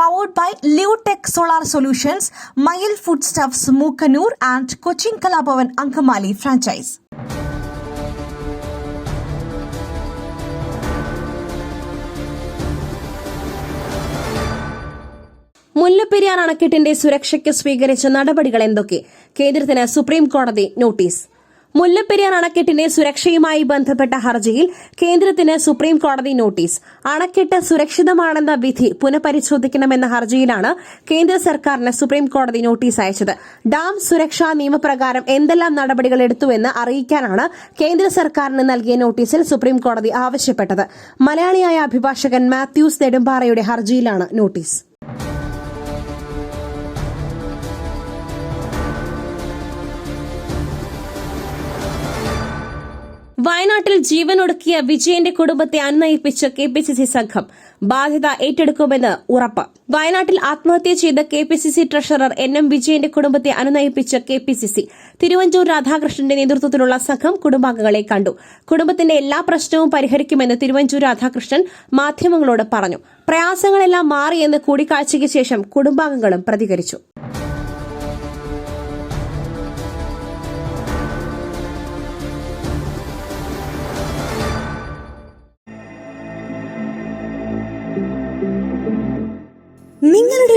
Powered by Leotech solar solutions Mayil food stuffs Mookkannoor and Cochin Kalabhavan Angamaly franchise Mullaperiyar അണക്കെട്ടിന്റെ സുരക്ഷയ്ക്ക് സ്വീകരിച്ച നടപടികൾ എന്തൊക്കെ? കേന്ദ്രത്തിന് സുപ്രീം കോടതി നോട്ടീസ്. മുല്ലപ്പെരിയാർ അണക്കെട്ടിന്റെ സുരക്ഷയുമായി ബന്ധപ്പെട്ട ഹർജിയിൽ കേന്ദ്രത്തിന് സുപ്രീം കോടതി നോട്ടീസ്. അണക്കെട്ട് സുരക്ഷിതമാണെന്ന വിധി പുനഃപരിശോധിക്കണമെന്ന ഹർജിയിലാണ് കേന്ദ്ര സർക്കാരിന് സുപ്രീം കോടതി നോട്ടീസ് അയച്ചത്. ഡാം സുരക്ഷാ നിയമപ്രകാരം എന്തെല്ലാം നടപടികൾ എടുത്തുവെന്ന് അറിയിക്കാനാണ് കേന്ദ്ര സർക്കാരിന് നൽകിയ നോട്ടീസിൽ സുപ്രീം കോടതി ആവശ്യപ്പെട്ടത്. മലയാളിയായ അഭിഭാഷകൻ മാത്യൂസ് നെടുമ്പാറയുടെ ഹർജിയിലാണ് നോട്ടീസ്. വയനാട്ടിൽ ജീവൻ ഒടുക്കിയ വിജയന്റെ കുടുംബത്തെ അനുനയിപ്പിച്ച് കെ പി സി സി സംഘം ബാധ്യത ഏറ്റെടുക്കുമെന്ന് ഉറപ്പ്. വയനാട്ടിൽ ആത്മഹത്യ ചെയ്ത K P C C treasurer N M വിജയന്റെ കുടുംബത്തെ അനുനയിപ്പിച്ച് K P C C Thiruvanchoor രാധാകൃഷ്ണന്റെ നേതൃത്വത്തിലുള്ള സംഘം കുടുംബാംഗങ്ങളെ കണ്ടു. കുടുംബത്തിന്റെ എല്ലാ പ്രശ്നവും പരിഹരിക്കുമെന്ന് തിരുവഞ്ചൂർ രാധാകൃഷ്ണൻ മാധ്യമങ്ങളോട് പറഞ്ഞു. പ്രയാസങ്ങളെല്ലാം മാറിയെന്ന് കൂടിക്കാഴ്ചയ്ക്ക് ശേഷം കുടുംബാംഗങ്ങളും പ്രതികരിച്ചു.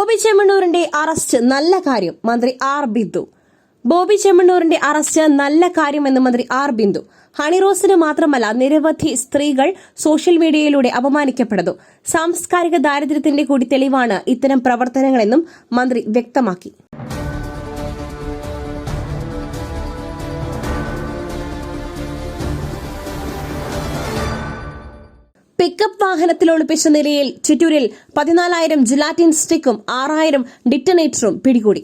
Bobby ചെമ്മണ്ണൂരിന്റെ അറസ്റ്റ് നല്ല കാര്യം മന്ത്രി ആർ ബിന്ദു. ബോബി ചെമ്മണ്ണൂരിന്റെ അറസ്റ്റ് നല്ല കാര്യമെന്ന് മന്ത്രി ആർ ബിന്ദു. ഹണിറോസിന് മാത്രമല്ല നിരവധി സ്ത്രീകൾ സോഷ്യൽ മീഡിയയിലൂടെ അപമാനിക്കപ്പെടുന്നു. സാംസ്കാരിക ദാരിദ്ര്യത്തിന്റെ കൂടി തെളിവാണ് ഇത്തരം പ്രവർത്തനങ്ങളെന്നും മന്ത്രി വ്യക്തമാക്കി. പിക്കപ്പ് വാഹനത്തിൽ ഒളിപ്പിച്ച നിലയിൽ ചിറ്റൂരിൽ പതിനാലായിരം ജിലാറ്റിൻ സ്റ്റിക്കും ആറായിരം ഡിറ്റനേറ്ററും പിടികൂടി.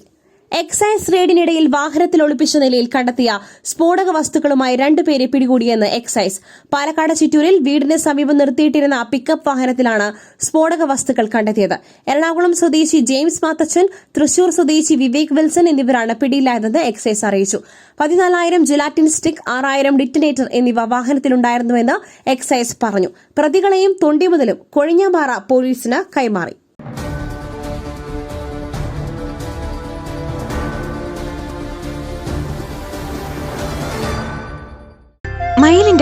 എക്സൈസ് റെയ്ഡിനിടയിൽ വാഹനത്തിൽ ഒളിപ്പിച്ച നിലയിൽ കണ്ടെത്തിയ സ്ഫോടക വസ്തുക്കളുമായി രണ്ടുപേരെ പിടികൂടിയെന്ന് എക്സൈസ്. പാലക്കാട് ചിറ്റൂരിൽ വീടിന് സമീപം നിർത്തിയിട്ടിരുന്ന പിക്കപ്പ് വാഹനത്തിലാണ് സ്ഫോടക വസ്തുക്കൾ കണ്ടെത്തിയത്. എറണാകുളം സ്വദേശി ജെയിംസ് മാത്തച്ചൻ തൃശൂർ സ്വദേശി വിവേക് വിൽസൺ എന്നിവരാണ് പിടിയിലായതെന്ന് എക്സൈസ് അറിയിച്ചു. പതിനാലായിരം ജിലാറ്റിൻ സ്റ്റിക് ആറായിരം ഡിറ്റനേറ്റർ എന്നിവ വാഹനത്തിലുണ്ടായിരുന്നുവെന്ന് എക്സൈസ് പറഞ്ഞു. പ്രതികളെയും തൊണ്ടിമുതലും കൊഴിഞ്ഞാമ്പാറ പോലീസിന് കൈമാറി.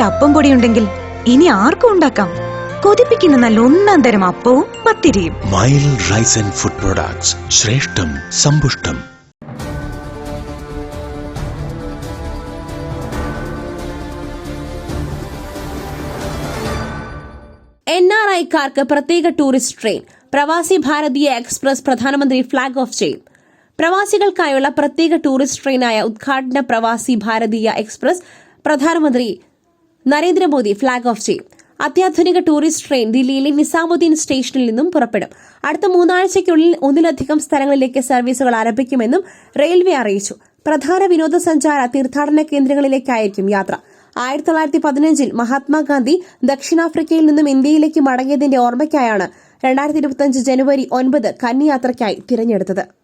മയിലിന്റെ പൊടി ഉണ്ടെങ്കിൽ ഇനി ആർക്കും ഉണ്ടാക്കാം. കൊതിപ്പിക്കുന്ന നല്ല ഒന്നാം തരം അപ്പവും പത്തിരിയും. Mayil rice and food products ശ്രേഷ്ഠം സമ്പുഷ്ടം. എൻ ആർ ഐക്കാർക്ക് പ്രത്യേക tourist train Pravasi Bharatiya express പ്രധാനമന്ത്രി ഫ്ളാഗ് ഓഫ് ചെയ്യും. പ്രവാസികൾക്കായുള്ള പ്രത്യേക ടൂറിസ്റ്റ് ട്രെയിനായ ഉദ്ഘാടന പ്രവാസി ഭാരതീയ എക്സ്പ്രസ് പ്രധാനമന്ത്രി നരേന്ദ്രമോദി ഫ്ളാഗ് ഓഫ് ചെയ്യും. അത്യാധുനിക ടൂറിസ്റ്റ് ട്രെയിൻ ദില്ലിയിലെ നിസാമുദ്ദീൻ സ്റ്റേഷനിൽ നിന്നും പുറപ്പെടും. അടുത്ത മൂന്നാഴ്ചയ്ക്കുള്ളിൽ ഒന്നിലധികം സ്ഥലങ്ങളിലേക്ക് സർവീസുകൾ ആരംഭിക്കുമെന്നും റെയിൽവേ അറിയിച്ചു. പ്രധാന വിനോദസഞ്ചാര തീർത്ഥാടന കേന്ദ്രങ്ങളിലേക്കായിരിക്കും യാത്ര. ആയിരത്തി തൊള്ളായിരത്തി പതിനഞ്ചിൽ മഹാത്മാഗാന്ധി ദക്ഷിണാഫ്രിക്കയിൽ നിന്നും ഇന്ത്യയിലേക്ക് മടങ്ങിയതിന്റെ ഓർമ്മയ്ക്കായാണ് രണ്ടായിരത്തി ഇരുപത്തിയഞ്ച് ജനുവരി ഒൻപത് കന്നിയാത്രയ്ക്കായി തിരഞ്ഞെടുത്തത്.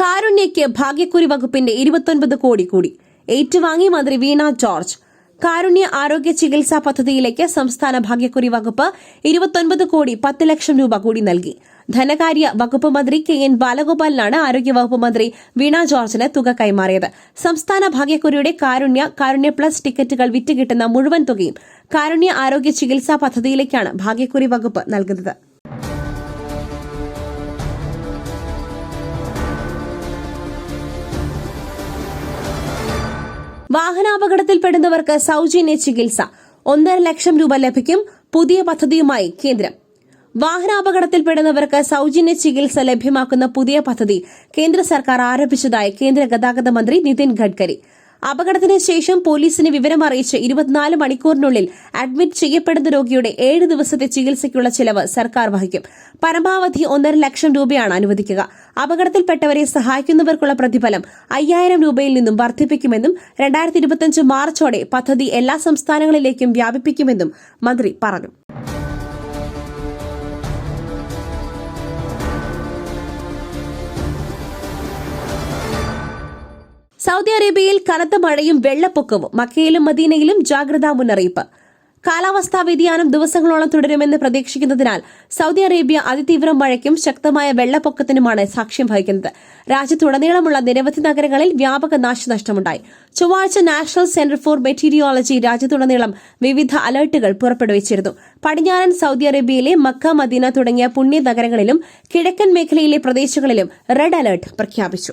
കാരുണ്യയ്ക്ക് ഭാഗ്യക്കുറി വകുപ്പിന്റെ ഇരുപത്തൊൻപത് കോടി കൂടി. ഏറ്റുവാങ്ങി മന്ത്രി വീണ ജോർജ്. കാരുണ്യ ആരോഗ്യ ചികിത്സാ പദ്ധതിയിലേക്ക് സംസ്ഥാന ഭാഗ്യക്കുറി വകുപ്പ് ഇരുപത്തൊൻപത് കോടി പത്ത് ലക്ഷം രൂപ കൂടി നൽകി. ധനകാര്യ വകുപ്പ് മന്ത്രി കെ എൻ ബാലഗോപാലിനാണ് ആരോഗ്യവകുപ്പ് മന്ത്രി വീണ ജോർജിന് തുക കൈമാറിയത്. സംസ്ഥാന ഭാഗ്യക്കുറിയുടെ കാരുണ്യ കാരുണ്യ പ്ലസ് ടിക്കറ്റുകൾ വിറ്റുകിട്ടുന്ന മുഴുവൻ തുകയും കാരുണ്യ ആരോഗ്യ ചികിത്സാ പദ്ധതിയിലേക്കാണ് ഭാഗ്യക്കുറി വകുപ്പ് നൽകുന്നത്. വാഹനാപകടത്തിൽപ്പെടുന്നവർക്ക് സൗജന്യ ചികിത്സ. ഒന്നര ലക്ഷം രൂപ ലഭിക്കും പുതിയ പദ്ധതിയുമായി കേന്ദ്രം. വാഹനാപകടത്തിൽപ്പെടുന്നവർക്ക് സൗജന്യ ചികിത്സ ലഭ്യമാക്കുന്ന പുതിയ പദ്ധതി കേന്ദ്ര സർക്കാർ ആരംഭിച്ചതായി കേന്ദ്ര ഗതാഗത മന്ത്രി നിതിൻ ഗഡ്കരി. അപകടത്തിന് ശേഷം പോലീസിന് വിവരമറിയിച്ച് ഇരുപത്തിനാല് മണിക്കൂറിനുള്ളിൽ അഡ്മിറ്റ് ചെയ്യപ്പെടുന്ന രോഗിയുടെ ഏഴ് ദിവസത്തെ ചികിത്സയ്ക്കുള്ള ചിലവ് സർക്കാർ വഹിക്കും. പരമാവധി ഒന്നര ലക്ഷം രൂപയാണ് അനുവദിക്കുക. അപകടത്തിൽപ്പെട്ടവരെ സഹായിക്കുന്നവർക്കുള്ള പ്രതിഫലം അയ്യായിരം രൂപയിൽ നിന്നും വർദ്ധിപ്പിക്കുമെന്നും രണ്ടായിരത്തി ഇരുപത്തിയഞ്ച് മാർച്ചോടെ പദ്ധതി എല്ലാ സംസ്ഥാനങ്ങളിലേക്കും വ്യാപിപ്പിക്കുമെന്നും മന്ത്രി പറഞ്ഞു. സൗദി അറേബ്യയിൽ കനത്ത മഴയും വെള്ളപ്പൊക്കവും മക്കയിലും മദീനയിലും ജാഗ്രതാ മുന്നറിയിപ്പ്. കാലാവസ്ഥാ വ്യതിയാനം ദിവസങ്ങളോളം തുടരുമെന്ന് പ്രതീക്ഷിക്കുന്നതിനാൽ സൗദി അറേബ്യ അതിതീവ്ര മഴയ്ക്കും ശക്തമായ വെള്ളപ്പൊക്കത്തിനുമാണ് സാക്ഷ്യം വഹിക്കുന്നത്. രാജ്യത്തുടനീളമുള്ള നിരവധി നഗരങ്ങളിൽ വ്യാപക നാശനഷ്ടമുണ്ടായി. ചൊവ്വാഴ്ച നാഷണൽ സെന്റർ ഫോർ മെറ്റീരിയോളജി രാജ്യത്തുടനീളം വിവിധ അലർട്ടുകൾ പുറപ്പെടുവിച്ചിരുന്നു. പടിഞ്ഞാറൻ സൗദി അറേബ്യയിലെ മക്ക മദീന തുടങ്ങിയ പുണ്യ നഗരങ്ങളിലും കിഴക്കൻ മേഖലയിലെ പ്രദേശങ്ങളിലും റെഡ് അലർട്ട് പ്രഖ്യാപിച്ചു.